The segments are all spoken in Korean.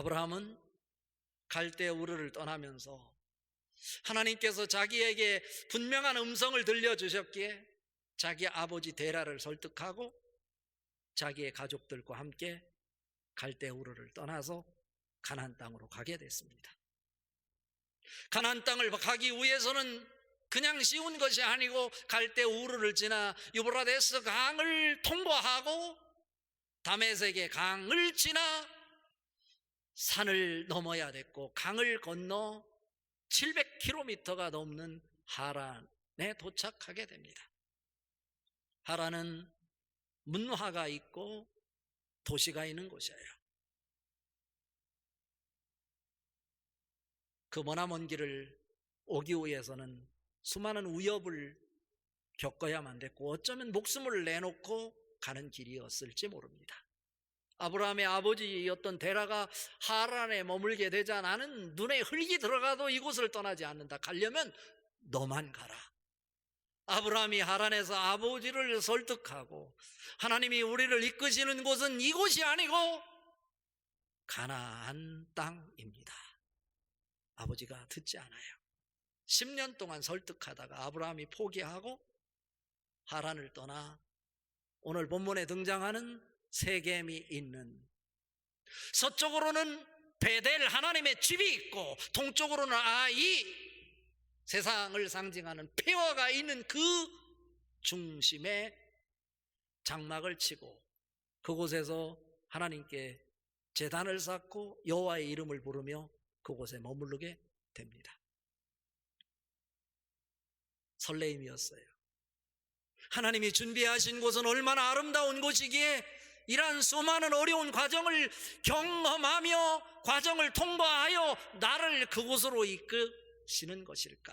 아브라함은 갈대 우르를 떠나면서 하나님께서 자기에게 분명한 음성을 들려주셨기에 자기 아버지 데라를 설득하고 자기의 가족들과 함께 갈대 우르를 떠나서 가나안 땅으로 가게 됐습니다. 가나안 땅을 가기 위해서는 그냥 쉬운 것이 아니고 갈대 우르를 지나 유브라데스 강을 통과하고 다메섹의 강을 지나 산을 넘어야 됐고 강을 건너 700km가 넘는 하란에 도착하게 됩니다. 하란은 문화가 있고 도시가 있는 곳이에요. 그 머나먼 길을 오기 위해서는 수많은 위협을 겪어야만 됐고 어쩌면 목숨을 내놓고 가는 길이었을지 모릅니다. 아브라함의 아버지였던 데라가 하란에 머물게 되자 나는 눈에 흙이 들어가도 이곳을 떠나지 않는다. 가려면 너만 가라. 아브라함이 하란에서 아버지를 설득하고 하나님이 우리를 이끄시는 곳은 이곳이 아니고 가나안 땅입니다. 아버지가 듣지 않아요. 10년 동안 설득하다가 아브라함이 포기하고 하란을 떠나 오늘 본문에 등장하는 세겜이 있는 서쪽으로는 베델 하나님의 집이 있고 동쪽으로는 아이 세상을 상징하는 폐허가 있는 그 중심에 장막을 치고 그곳에서 하나님께 재단을 쌓고 여호와의 이름을 부르며 그곳에 머무르게 됩니다. 설레임이었어요. 하나님이 준비하신 곳은 얼마나 아름다운 곳이기에 이러한 수많은 어려운 과정을 경험하며 과정을 통과하여 나를 그곳으로 이끄시는 것일까?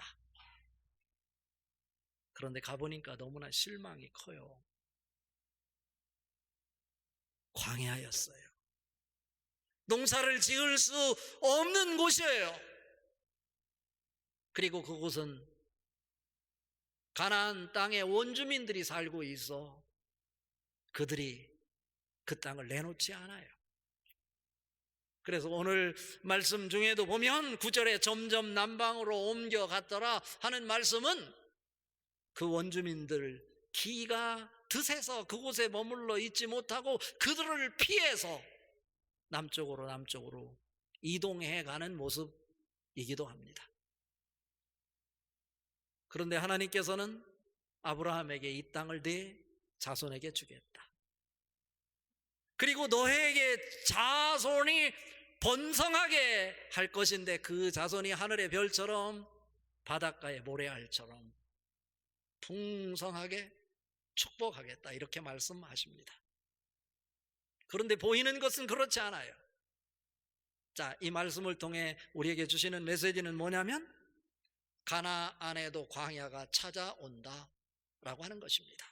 그런데 가보니까 너무나 실망이 커요. 광야였어요. 농사를 지을 수 없는 곳이에요. 그리고 그곳은 가나안 땅의 원주민들이 살고 있어 그들이 그 땅을 내놓지 않아요. 그래서 오늘 말씀 중에도 보면 구절에 점점 남방으로 옮겨갔더라 하는 말씀은 그 원주민들 기가 드세서 그곳에 머물러 있지 못하고 그들을 피해서 남쪽으로 남쪽으로 이동해 가는 모습이기도 합니다. 그런데 하나님께서는 아브라함에게 이 땅을 네 자손에게 주겠다. 그리고 너에게 자손이 번성하게 할 것인데 그 자손이 하늘의 별처럼 바닷가의 모래알처럼 풍성하게 축복하겠다. 이렇게 말씀하십니다. 그런데 보이는 것은 그렇지 않아요. 자, 이 말씀을 통해 우리에게 주시는 메시지는 뭐냐면 가나안에도 광야가 찾아온다 라고 하는 것입니다.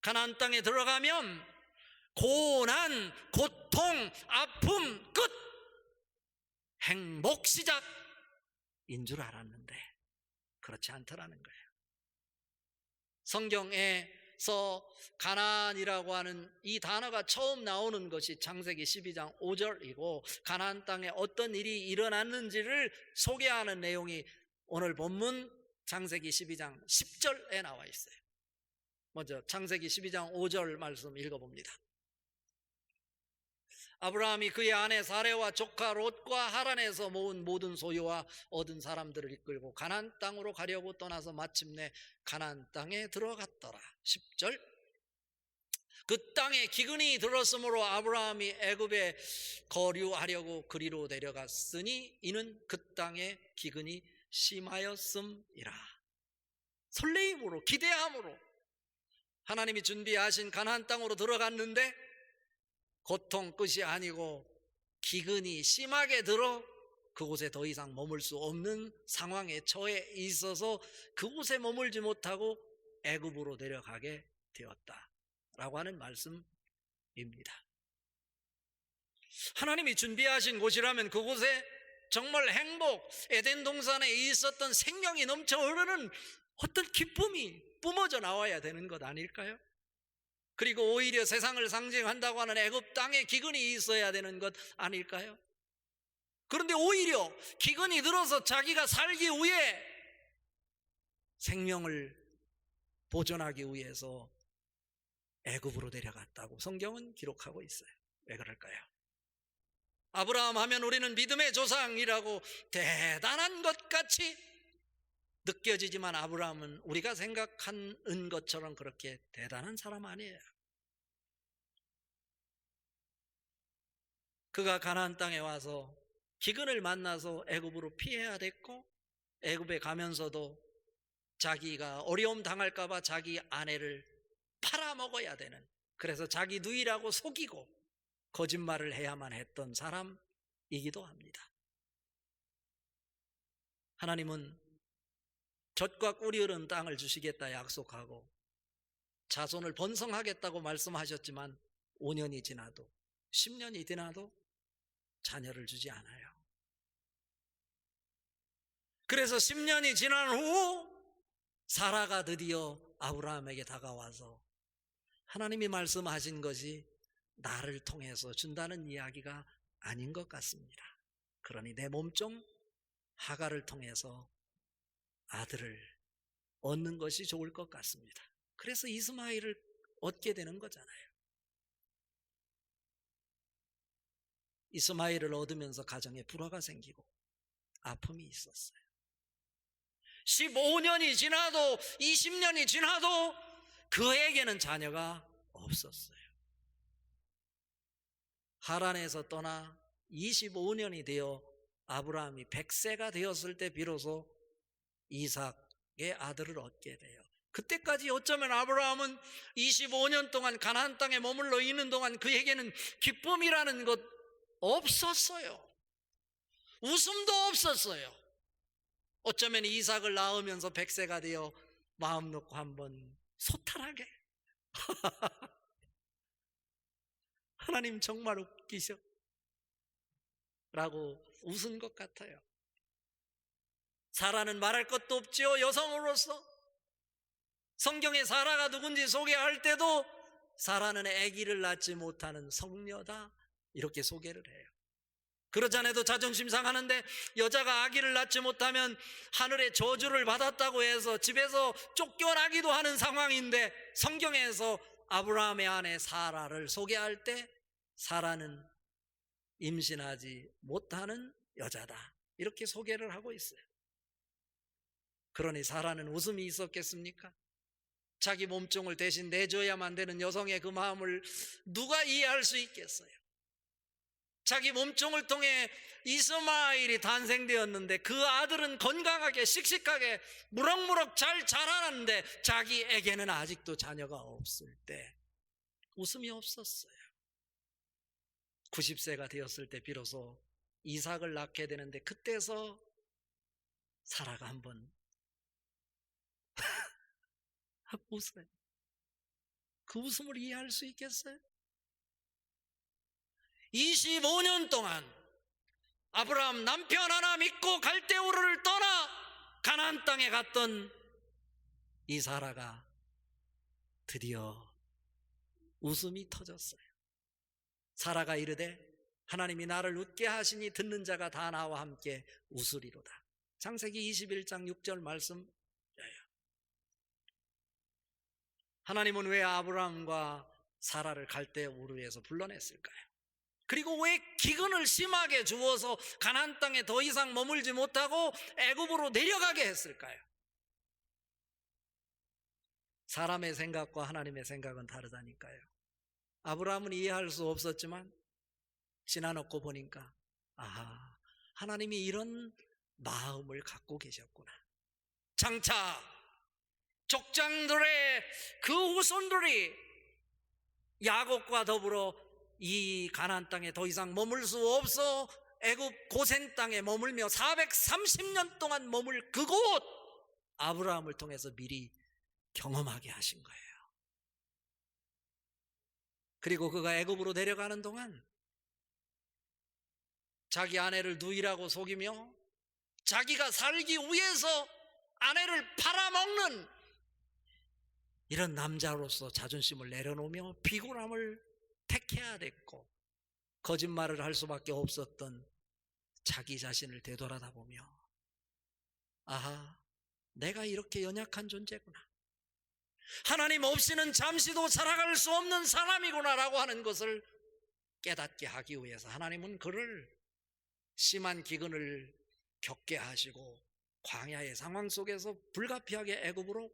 가나안 땅에 들어가면 고난, 고통, 아픔 끝 행복 시작인 줄 알았는데 그렇지 않더라는 거예요. 성경에서 가나안이라고 하는 이 단어가 처음 나오는 것이 창세기 12장 5절이고 가나안 땅에 어떤 일이 일어났는지를 소개하는 내용이 오늘 본문 창세기 12장 10절에 나와 있어요. 먼저 창세기 12장 5절 말씀 읽어봅니다. 아브라함이 그의 아내 사레와 조카 롯과 하란에서 모은 모든 소유와 얻은 사람들을 이끌고 가나안 땅으로 가려고 떠나서 마침내 가나안 땅에 들어갔더라. 10절 그 땅에 기근이 들었으므로 아브라함이 애굽에 거류하려고 그리로 내려갔으니 이는 그 땅에 기근이 심하였음이라. 설레임으로 기대함으로 하나님이 준비하신 가나안 땅으로 들어갔는데 고통 끝이 아니고 기근이 심하게 들어 그곳에 더 이상 머물 수 없는 상황에 처해 있어서 그곳에 머물지 못하고 애굽으로 내려가게 되었다 라고 하는 말씀입니다. 하나님이 준비하신 곳이라면 그곳에 정말 행복, 에덴 동산에 있었던 생명이 넘쳐 흐르는 어떤 기쁨이 뿜어져 나와야 되는 것 아닐까요? 그리고 오히려 세상을 상징한다고 하는 애굽 땅에 기근이 있어야 되는 것 아닐까요? 그런데 오히려 기근이 들어서 자기가 살기 위해 생명을 보존하기 위해서 애굽으로 데려갔다고 성경은 기록하고 있어요. 왜 그럴까요? 아브라함 하면 우리는 믿음의 조상이라고 대단한 것 같이 느껴지지만 아브라함은 우리가 생각하는 것처럼 그렇게 대단한 사람 아니에요. 그가 가나안 땅에 와서 기근을 만나서 애굽으로 피해야 됐고 애굽에 가면서도 자기가 어려움 당할까 봐 자기 아내를 팔아먹어야 되는 그래서 자기 누이라고 속이고 거짓말을 해야만 했던 사람이기도 합니다. 하나님은 젖과 꿀이 흐르는 땅을 주시겠다 약속하고 자손을 번성하겠다고 말씀하셨지만 5년이 지나도 10년이 지나도 자녀를 주지 않아요. 그래서 10년이 지난 후 사라가 드디어 아브라함에게 다가와서 하나님이 말씀하신 것이 나를 통해서 준다는 이야기가 아닌 것 같습니다. 그러니 내 몸종 하가를 통해서 아들을 얻는 것이 좋을 것 같습니다. 그래서 이스마일을 얻게 되는 거잖아요. 이스마일을 얻으면서 가정에 불화가 생기고 아픔이 있었어요. 15년이 지나도 20년이 지나도 그에게는 자녀가 없었어요. 하란에서 떠나 25년이 되어 아브라함이 100세가 되었을 때 비로소 이삭의 아들을 얻게 돼요. 그때까지 어쩌면 아브라함은 25년 동안 가나안 땅에 머물러 있는 동안 그에게는 기쁨이라는 것 없었어요. 웃음도 없었어요. 어쩌면 이삭을 낳으면서 100세가 되어 마음 놓고 한번 소탈하게 하나님 정말 웃기셔 라고 웃은 것 같아요. 사라는 말할 것도 없지요. 여성으로서 성경에 사라가 누군지 소개할 때도 사라는 아기를 낳지 못하는 성녀다 이렇게 소개를 해요. 그러지 않아도 자존심 상하는데 여자가 아기를 낳지 못하면 하늘의 저주를 받았다고 해서 집에서 쫓겨나기도 하는 상황인데 성경에서 아브라함의 아내 사라를 소개할 때 사라는 임신하지 못하는 여자다. 이렇게 소개를 하고 있어요. 그러니 사라는 웃음이 있었겠습니까? 자기 몸종을 대신 내줘야만 되는 여성의 그 마음을 누가 이해할 수 있겠어요? 자기 몸종을 통해 이스마일이 탄생되었는데 그 아들은 건강하게 씩씩하게 무럭무럭 잘 자라는데 자기에게는 아직도 자녀가 없을 때 웃음이 없었어요. 90세가 되었을 때 비로소 이삭을 낳게 되는데 그때서 사라가 한번 웃어요. 그 웃음을 이해할 수 있겠어요? 25년 동안 아브라함 남편 하나 믿고 갈대우르를 떠나 가나안 땅에 갔던 이 사라가 드디어 웃음이 터졌어요. 사라가 이르되 하나님이 나를 웃게 하시니 듣는 자가 다 나와 함께 웃으리로다. 창세기 21장 6절 말씀 하나님은 왜 아브라함과 사라를 갈대 우르에서 불러냈을까요? 그리고 왜 기근을 심하게 주어서 가나안 땅에 더 이상 머물지 못하고 애굽으로 내려가게 했을까요? 사람의 생각과 하나님의 생각은 다르다니까요. 아브라함은 이해할 수 없었지만 지나놓고 보니까 아하 하나님이 이런 마음을 갖고 계셨구나. 장차 족장들의 그 후손들이 야곱과 더불어 이 가나안 땅에 더 이상 머물 수 없어 애굽 고센 땅에 머물며 430년 동안 머물 그곳 아브라함을 통해서 미리 경험하게 하신 거예요. 그리고 그가 애굽으로 내려가는 동안 자기 아내를 누이라고 속이며 자기가 살기 위해서 아내를 팔아먹는 이런 남자로서 자존심을 내려놓으며 비굴함을 택해야 됐고 거짓말을 할 수밖에 없었던 자기 자신을 되돌아다 보며 아하 내가 이렇게 연약한 존재구나. 하나님 없이는 잠시도 살아갈 수 없는 사람이구나라고 하는 것을 깨닫게 하기 위해서 하나님은 그를 심한 기근을 겪게 하시고 광야의 상황 속에서 불가피하게 애굽으로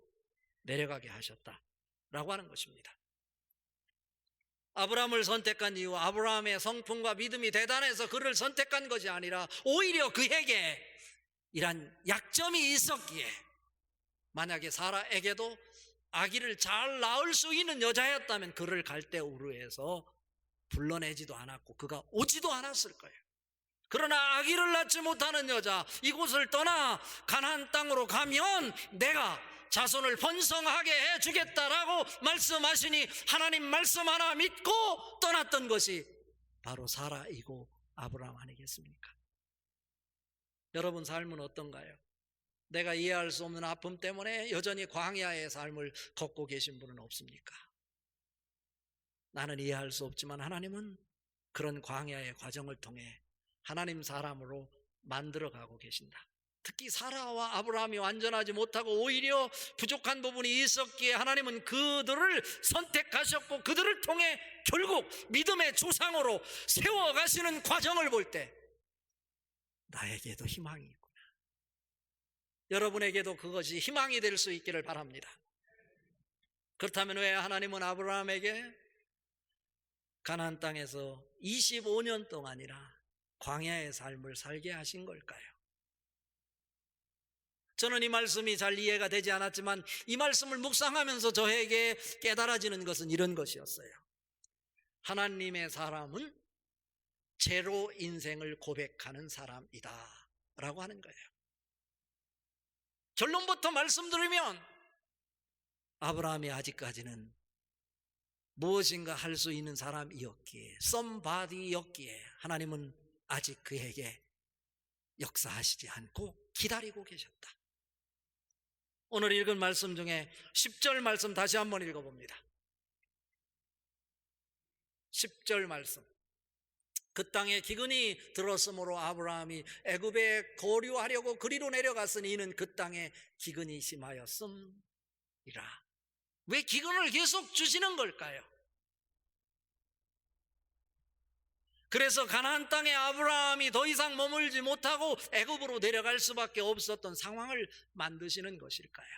내려가게 하셨다 라고 하는 것입니다. 아브라함을 선택한 이유, 아브라함의 성품과 믿음이 대단해서 그를 선택한 것이 아니라 오히려 그에게 이란 약점이 있었기에 만약에 사라에게도 아기를 잘 낳을 수 있는 여자였다면 그를 갈대 우르에서 불러내지도 않았고 그가 오지도 않았을 거예요. 그러나 아기를 낳지 못하는 여자 이곳을 떠나 가나안 땅으로 가면 내가 자손을 번성하게 해 주겠다라고 말씀하시니 하나님 말씀 하나 믿고 떠났던 것이 바로 사라이고 아브라함 아니겠습니까? 여러분 삶은 어떤가요? 내가 이해할 수 없는 아픔 때문에 여전히 광야의 삶을 걷고 계신 분은 없습니까? 나는 이해할 수 없지만 하나님은 그런 광야의 과정을 통해 하나님 사람으로 만들어 가고 계신다. 특히 사라와 아브라함이 완전하지 못하고 오히려 부족한 부분이 있었기에 하나님은 그들을 선택하셨고 그들을 통해 결국 믿음의 조상으로 세워가시는 과정을 볼 때 나에게도 희망이 있구나. 여러분에게도 그것이 희망이 될 수 있기를 바랍니다. 그렇다면 왜 하나님은 아브라함에게 가나안 땅에서 25년 동안이나 광야의 삶을 살게 하신 걸까요? 저는 이 말씀이 잘 이해가 되지 않았지만 이 말씀을 묵상하면서 저에게 깨달아지는 것은 이런 것이었어요. 하나님의 사람은 제로 인생을 고백하는 사람이다. 라고 하는 거예요. 결론부터 말씀드리면 아브라함이 아직까지는 무엇인가 할 수 있는 사람이었기에 somebody였기에 하나님은 아직 그에게 역사하시지 않고 기다리고 계셨다. 오늘 읽은 말씀 중에 10절 말씀 다시 한번 읽어봅니다. 10절 말씀. 그 땅에 기근이 들었으므로 아브라함이 애굽에 거류하려고 그리로 내려갔으니 이는 그 땅에 기근이 심하였음이라. 왜 기근을 계속 주시는 걸까요? 그래서 가나안 땅에 아브라함이 더 이상 머물지 못하고 애굽으로 내려갈 수밖에 없었던 상황을 만드시는 것일까요?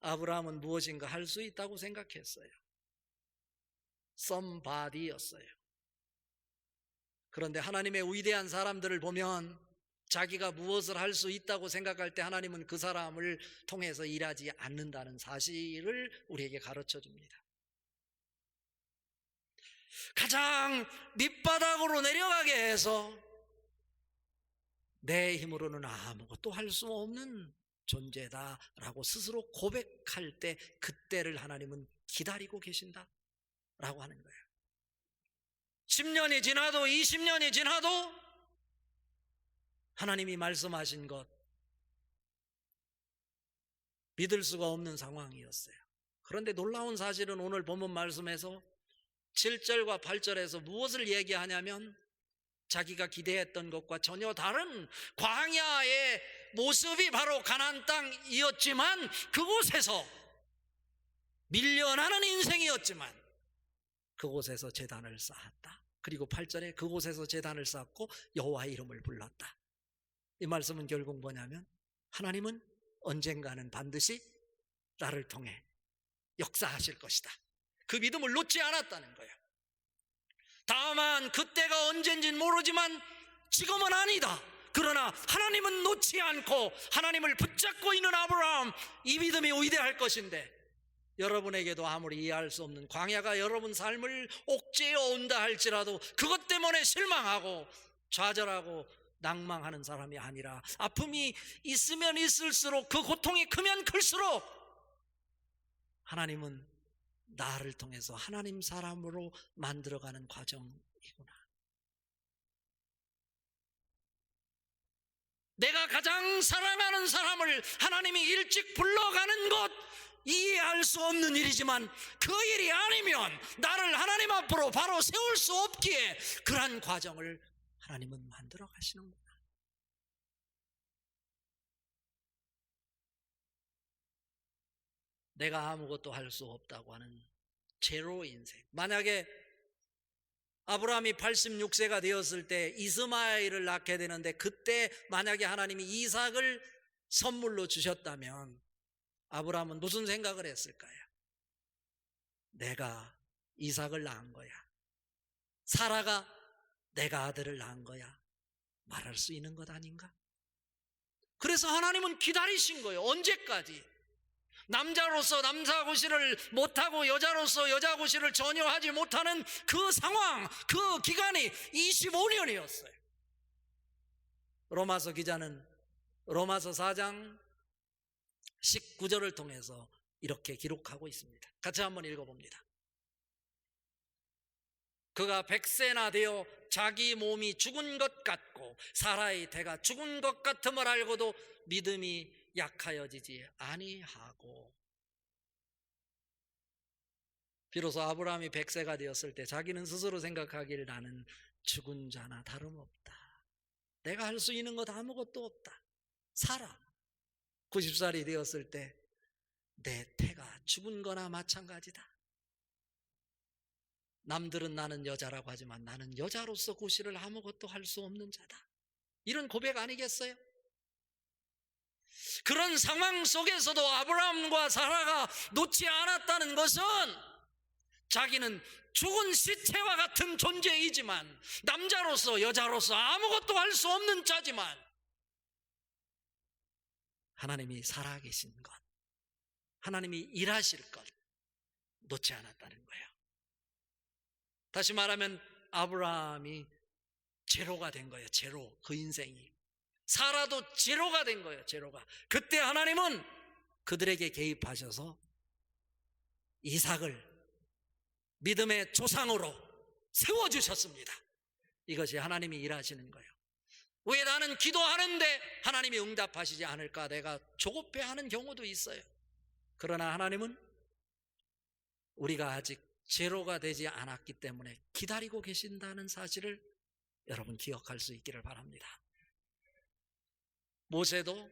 아브라함은 무엇인가 할 수 있다고 생각했어요. somebody였어요. 그런데 하나님의 위대한 사람들을 보면 자기가 무엇을 할 수 있다고 생각할 때 하나님은 그 사람을 통해서 일하지 않는다는 사실을 우리에게 가르쳐 줍니다. 가장 밑바닥으로 내려가게 해서 내 힘으로는 아무것도 할 수 없는 존재다라고 스스로 고백할 때 그때를 하나님은 기다리고 계신다 라고 하는 거예요. 10년이 지나도 20년이 지나도 하나님이 말씀하신 것 믿을 수가 없는 상황이었어요. 그런데 놀라운 사실은 오늘 본문 말씀에서 7절과 8절에서 무엇을 얘기하냐면 자기가 기대했던 것과 전혀 다른 광야의 모습이 바로 가난 땅이었지만 그곳에서 밀려나는 인생이었지만 그곳에서 재단을 쌓았다. 그리고 8절에 그곳에서 재단을 쌓고 여호와의 이름을 불렀다. 이 말씀은 결국 뭐냐면 하나님은 언젠가는 반드시 나를 통해 역사하실 것이다. 그 믿음을 놓지 않았다는 거예요. 다만 그때가 언젠진 모르지만 지금은 아니다. 그러나 하나님은 놓지 않고 하나님을 붙잡고 있는 아브라함 이 믿음이 위대할 것인데 여러분에게도 아무리 이해할 수 없는 광야가 여러분 삶을 옥죄어 온다 할지라도 그것 때문에 실망하고 좌절하고 낭망하는 사람이 아니라 아픔이 있으면 있을수록 그 고통이 크면 클수록 하나님은 나를 통해서 하나님 사람으로 만들어가는 과정이구나. 내가 가장 사랑하는 사람을 하나님이 일찍 불러가는 것 이해할 수 없는 일이지만 그 일이 아니면 나를 하나님 앞으로 바로 세울 수 없기에 그러한 과정을 하나님은 만들어 가시는구나. 내가 아무것도 할 수 없다고 하는 제로 인생. 만약에 아브라함이 86세가 되었을 때 이스마엘을 낳게 되는데 그때 만약에 하나님이 이삭을 선물로 주셨다면 아브라함은 무슨 생각을 했을까요? 내가 이삭을 낳은 거야. 사라가 내가 아들을 낳은 거야. 말할 수 있는 것 아닌가? 그래서 하나님은 기다리신 거예요. 언제까지? 남자로서 남자 고시를 못하고 여자로서 여자 고시를 전혀 하지 못하는 그 상황, 그 기간이 25년이었어요. 로마서 기자는 로마서 4장 19절을 통해서 이렇게 기록하고 있습니다. 같이 한번 읽어봅니다. 그가 백세나 되어 자기 몸이 죽은 것 같고 사라의 태가 죽은 것 같음을 알고도 믿음이 약하여지지 아니하고 비로소 아브라함이 백세가 되었을 때 자기는 스스로 생각하기를 나는 죽은 자나 다름없다. 내가 할 수 있는 것 아무것도 없다. 살아. 90살이 되었을 때 내 태가 죽은 거나 마찬가지다. 남들은 나는 여자라고 하지만 나는 여자로서 구실을 아무것도 할 수 없는 자다. 이런 고백 아니겠어요? 그런 상황 속에서도 아브라함과 사라가 놓지 않았다는 것은 자기는 죽은 시체와 같은 존재이지만 남자로서 여자로서 아무것도 할 수 없는 자지만 하나님이 살아계신 것, 하나님이 일하실 것 놓지 않았다는 거예요. 다시 말하면 아브라함이 제로가 된 거예요. 제로 그 인생이 사라도 제로가 된 거예요. 제로가 그때 하나님은 그들에게 개입하셔서 이삭을 믿음의 조상으로 세워주셨습니다. 이것이 하나님이 일하시는 거예요. 왜 나는 기도하는데 하나님이 응답하시지 않을까 내가 조급해하는 경우도 있어요. 그러나 하나님은 우리가 아직 제로가 되지 않았기 때문에 기다리고 계신다는 사실을 여러분 기억할 수 있기를 바랍니다. 모세도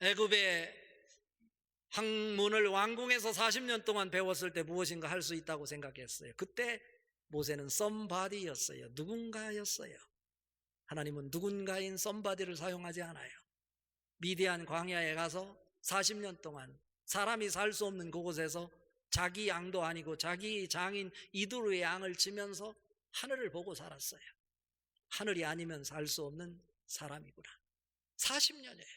애굽의 학문을 왕궁에서 40년 동안 배웠을 때 무엇인가 할 수 있다고 생각했어요. 그때 모세는 썸바디였어요. 누군가였어요. 하나님은 누군가인 썸바디를 사용하지 않아요. 미디안 광야에 가서 40년 동안 사람이 살 수 없는 그곳에서 자기 양도 아니고 자기 장인 이두루의 양을 치면서 하늘을 보고 살았어요. 하늘이 아니면 살 수 없는 사람이구나. 40년이에요.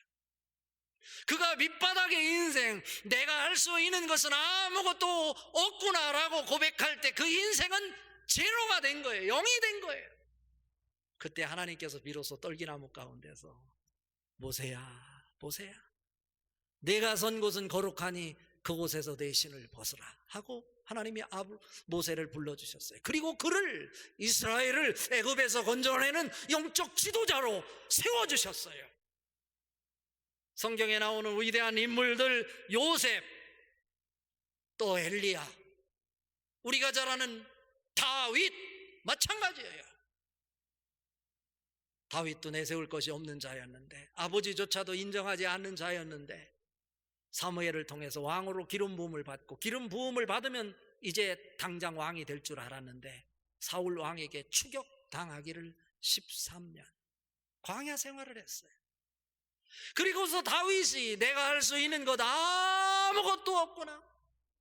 그가 밑바닥의 인생, 내가 할 수 있는 것은 아무것도 없구나라고 고백할 때 그 인생은 제로가 된 거예요. 0이 된 거예요. 그때 하나님께서 비로소 떨기나무 가운데서 모세야, 모세야. 내가 선 곳은 거룩하니 그곳에서 내 신을 벗으라 하고 하나님이 모세를 불러주셨어요. 그리고 그를 이스라엘을 애굽에서 건져내는 영적 지도자로 세워주셨어요. 성경에 나오는 위대한 인물들 요셉 또 엘리야 우리가 잘 아는 다윗 마찬가지예요. 다윗도 내세울 것이 없는 자였는데 아버지조차도 인정하지 않는 자였는데 사무엘을 통해서 왕으로 기름 부음을 받고 기름 부음을 받으면 이제 당장 왕이 될 줄 알았는데 사울 왕에게 추격 당하기를 13년 광야 생활을 했어요. 그리고서 다윗이 내가 할 수 있는 것 아무것도 없구나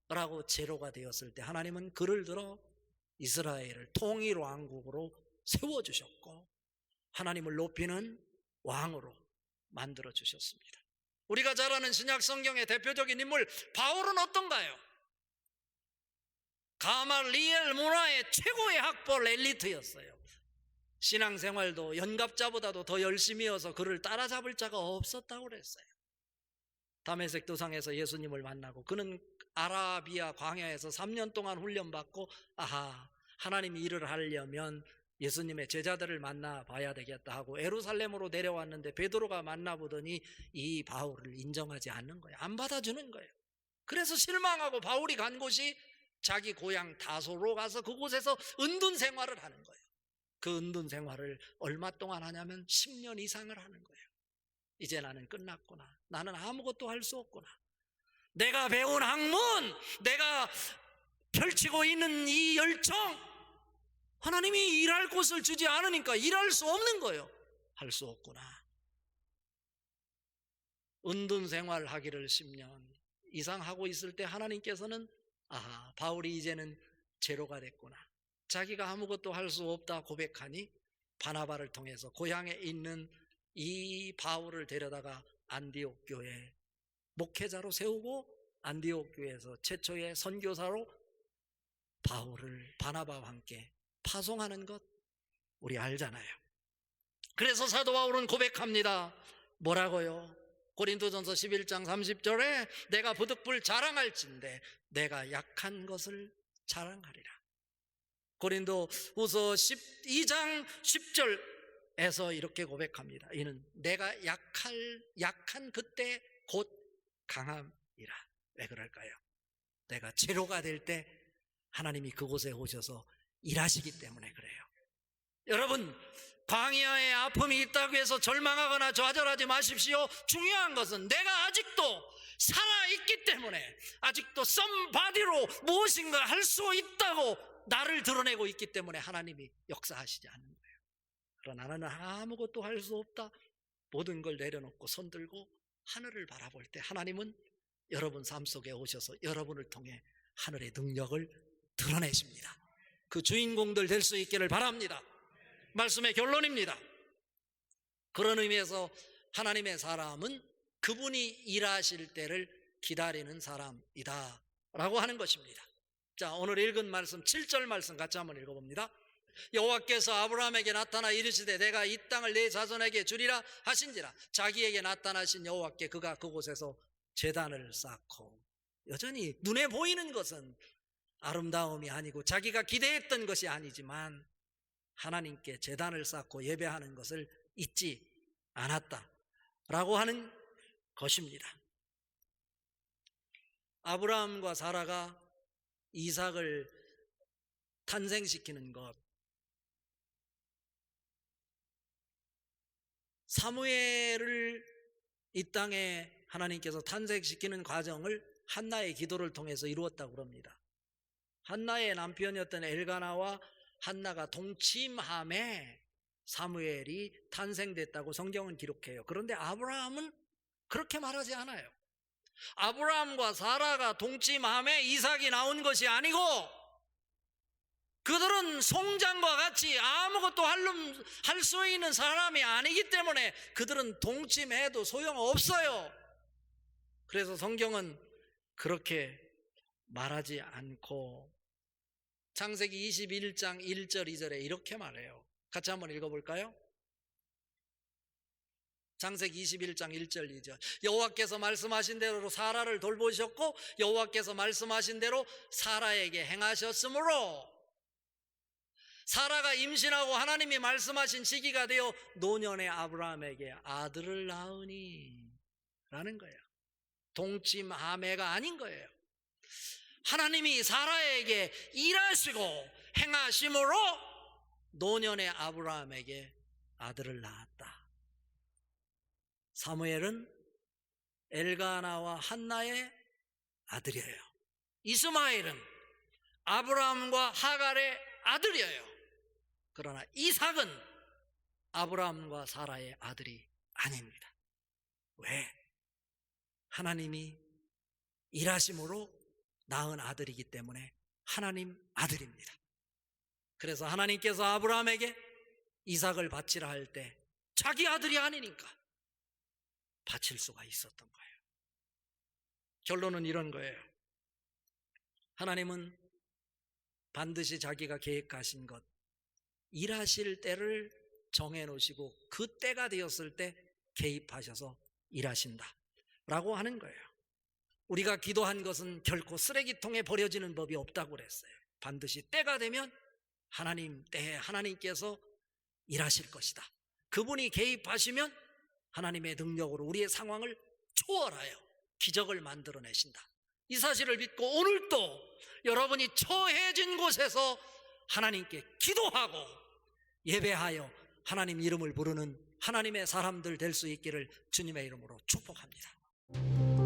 라고 제로가 되었을 때 하나님은 그를 들어 이스라엘을 통일 왕국으로 세워주셨고 하나님을 높이는 왕으로 만들어 주셨습니다. 우리가 잘 아는 신약 성경의 대표적인 인물 바울은 어떤가요? 가말리엘 문화의 최고의 학벌 엘리트였어요. 신앙생활도 연갑자보다도 더 열심히여서 그를 따라잡을 자가 없었다고 그랬어요. 담에색 도상에서 예수님을 만나고 그는 아라비아 광야에서 3년 동안 훈련받고 아하 하나님이 일을 하려면 예수님의 제자들을 만나 봐야 되겠다 하고 에루살렘으로 내려왔는데 베드로가 만나보더니 이 바울을 인정하지 않는 거예요. 안 받아주는 거예요. 그래서 실망하고 바울이 간 곳이 자기 고향 다소로 가서 그곳에서 은둔 생활을 하는 거예요. 그 은둔 생활을 얼마 동안 하냐면 10년 이상을 하는 거예요. 이제 나는 끝났구나. 나는 아무것도 할 수 없구나. 내가 배운 학문, 내가 펼치고 있는 이 열정, 하나님이 일할 곳을 주지 않으니까 일할 수 없는 거예요. 할 수 없구나. 은둔 생활 하기를 10년 이상 하고 있을 때 하나님께서는 아, 바울이 이제는 제로가 됐구나. 자기가 아무것도 할 수 없다 고백하니 바나바를 통해서 고향에 있는 이 바울을 데려다가 안디옥 교회 목회자로 세우고 안디옥 교회에서 최초의 선교사로 바울을 바나바와 함께 파송하는 것 우리 알잖아요. 그래서 사도 바울은 고백합니다. 뭐라고요? 고린도전서 11장 30절에 내가 부득불 자랑할진대 내가 약한 것을 자랑하리라. 고린도 후서 12장 10절에서 이렇게 고백합니다. 이는 내가 약할 약한 그때 곧 강함이라. 왜 그럴까요? 내가 제로가 될 때 하나님이 그곳에 오셔서 일하시기 때문에 그래요. 여러분, 광야에 아픔이 있다고 해서 절망하거나 좌절하지 마십시오. 중요한 것은 내가 아직도 살아있기 때문에 아직도 썸바디로 무엇인가 할 수 있다고 나를 드러내고 있기 때문에 하나님이 역사하시지 않는 거예요. 그러나 나는 아무것도 할 수 없다. 모든 걸 내려놓고 손들고 하늘을 바라볼 때 하나님은 여러분 삶 속에 오셔서 여러분을 통해 하늘의 능력을 드러내십니다. 그 주인공들 될 수 있기를 바랍니다. 말씀의 결론입니다. 그런 의미에서 하나님의 사람은 그분이 일하실 때를 기다리는 사람이다. 라고 하는 것입니다. 자, 오늘 읽은 말씀 7절 말씀 같이 한번 읽어봅니다. 여호와께서 아브라함에게 나타나 이르시되 내가 이 땅을 내 자손에게 주리라 하신지라 자기에게 나타나신 여호와께 그가 그곳에서 재단을 쌓고 여전히 눈에 보이는 것은 아름다움이 아니고 자기가 기대했던 것이 아니지만 하나님께 재단을 쌓고 예배하는 것을 잊지 않았다 라고 하는 것입니다. 아브라함과 사라가 이삭을 탄생시키는 것 사무엘을 이 땅에 하나님께서 탄생시키는 과정을 한나의 기도를 통해서 이루었다고 합니다. 한나의 남편이었던 엘가나와 한나가 동침함에 사무엘이 탄생됐다고 성경은 기록해요. 그런데 아브라함은 그렇게 말하지 않아요. 아브라함과 사라가 동침함에 이삭이 나온 것이 아니고 그들은 송장과 같이 아무것도 할 수 있는 사람이 아니기 때문에 그들은 동침해도 소용없어요. 그래서 성경은 그렇게 말하지 않고 창세기 21장 1절 2절에 이렇게 말해요. 같이 한번 읽어볼까요? 창세기 21장 1절 2절 여호와께서 말씀하신 대로 사라를 돌보셨고 여호와께서 말씀하신 대로 사라에게 행하셨으므로 사라가 임신하고 하나님이 말씀하신 시기가 되어 노년의 아브라함에게 아들을 낳으니 라는 거예요. 동침 아매가 아닌 거예요. 하나님이 사라에게 일하시고 행하심으로 노년의 아브라함에게 아들을 낳았다. 사무엘은 엘가나와 한나의 아들이에요. 이스마엘은 아브라함과 하갈의 아들이에요. 그러나 이삭은 아브라함과 사라의 아들이 아닙니다. 왜? 하나님이 일하심으로 낳은 아들이기 때문에 하나님 아들입니다. 그래서 하나님께서 아브라함에게 이삭을 바치라 할 때 자기 아들이 아니니까 바칠 수가 있었던 거예요. 결론은 이런 거예요. 하나님은 반드시 자기가 계획하신 것, 일하실 때를 정해 놓으시고 그 때가 되었을 때 개입하셔서 일하신다. 라고 하는 거예요. 우리가 기도한 것은 결코 쓰레기통에 버려지는 법이 없다고 그랬어요. 반드시 때가 되면 하나님 때에 하나님께서 일하실 것이다. 그분이 개입하시면 하나님의 능력으로 우리의 상황을 초월하여 기적을 만들어내신다. 이 사실을 믿고 오늘도 여러분이 처해진 곳에서 하나님께 기도하고 예배하여 하나님 이름을 부르는 하나님의 사람들 될 수 있기를 주님의 이름으로 축복합니다.